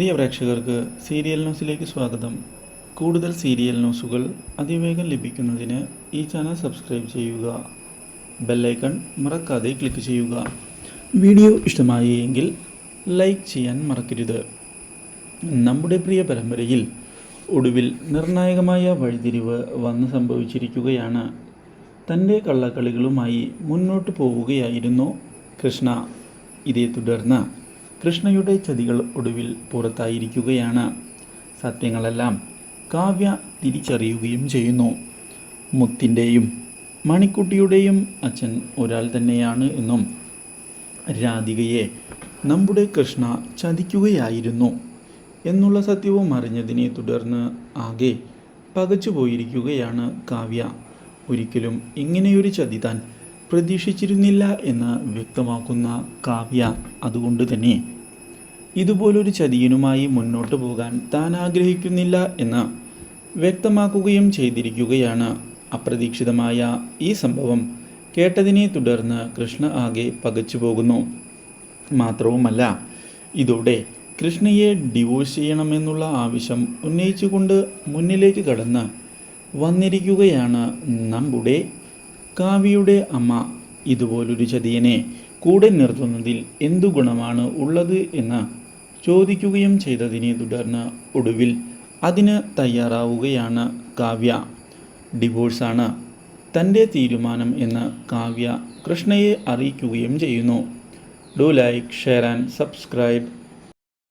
പ്രിയ പ്രേക്ഷകർക്ക് സീരിയൽ ന്യൂസിലേക്ക് സ്വാഗതം. കൂടുതൽ സീരിയൽ ന്യൂസുകൾ അതിവേഗം ലഭിക്കുന്നതിന് ഈ ചാനൽ സബ്സ്ക്രൈബ് ചെയ്യുക. ബെല്ലൈക്കൺ മറക്കാതെ ക്ലിക്ക് ചെയ്യുക. വീഡിയോ ഇഷ്ടമായി എങ്കിൽ ലൈക്ക് ചെയ്യാൻ മറക്കരുത്. നമ്മുടെ പ്രിയ പരമ്പരയിൽ ഒടുവിൽ നിർണായകമായ വഴിതിരിവ് വന്ന് സംഭവിച്ചിരിക്കുകയാണ്. തന്റെ കള്ളക്കളികളുമായി മുന്നോട്ട് പോവുകയായിരുന്നു കൃഷ്ണ. ഇതേ തുടർന്ന് കൃഷ്ണയുടെ ചതികൾ ഒടുവിൽ പുറത്തായിരിക്കുകയാണ്. സത്യങ്ങളെല്ലാം കാവ്യ തിരിച്ചറിയുകയും ചെയ്യുന്നു. മുത്തിന്റെയും മണിക്കുട്ടിയുടെയും അച്ഛൻ ഒരാൾ തന്നെയാണ് എന്നും രാധികയെ നമ്മുടെ കൃഷ്ണ ചതിക്കുകയായിരുന്നു എന്നുള്ള സത്യവും അറിഞ്ഞതിനെ തുടർന്ന് ആകെ പകച്ചുപോയിരിക്കുകയാണ് കാവ്യ. ഒരിക്കലും ഇങ്ങനെയൊരു ചതി താൻ പ്രതീക്ഷിച്ചിരുന്നില്ല എന്ന് വ്യക്തമാക്കുന്ന കാവ്യ അതുകൊണ്ട് തന്നെ. ഇതുപോലൊരു ചതിയനുമായി മുന്നോട്ട് പോകാൻ താൻ ആഗ്രഹിക്കുന്നില്ല എന്ന് വ്യക്തമാക്കുകയും ചെയ്തിരിക്കുകയാണ്. അപ്രതീക്ഷിതമായ ഈ സംഭവം കേട്ടതിനെ തുടർന്ന് കൃഷ്ണ ആകെ പകച്ചു പോകുന്നു. മാത്രവുമല്ല ഇതോടെ കൃഷ്ണയെ ഡിവോഴ്സ് ചെയ്യണമെന്നുള്ള ആവശ്യം ഉന്നയിച്ചുകൊണ്ട് മുന്നിലേക്ക് കടന്ന് വന്നിരിക്കുകയാണ് നമ്മുടെ കാവ്യയുടെ അമ്മ ഇതുപോലൊരു ചതിയനെ കൂടെ നിർത്തുന്നതിൽ എന്തു ഗുണമാണ് ഉള്ളത് എന്ന് ചോദിക്കുകയും ചെയ്തതിനെ തുടർന്ന് ഒടുവിൽ അതിന് തയ്യാറാവുകയാണ് കാവ്യ. ഡിവോഴ്സാണ് തന്റെ തീരുമാനം എന്ന് കാവ്യ കൃഷ്ണയെ അറിയിക്കുകയും ചെയ്യുന്നു. Do like share and subscribe.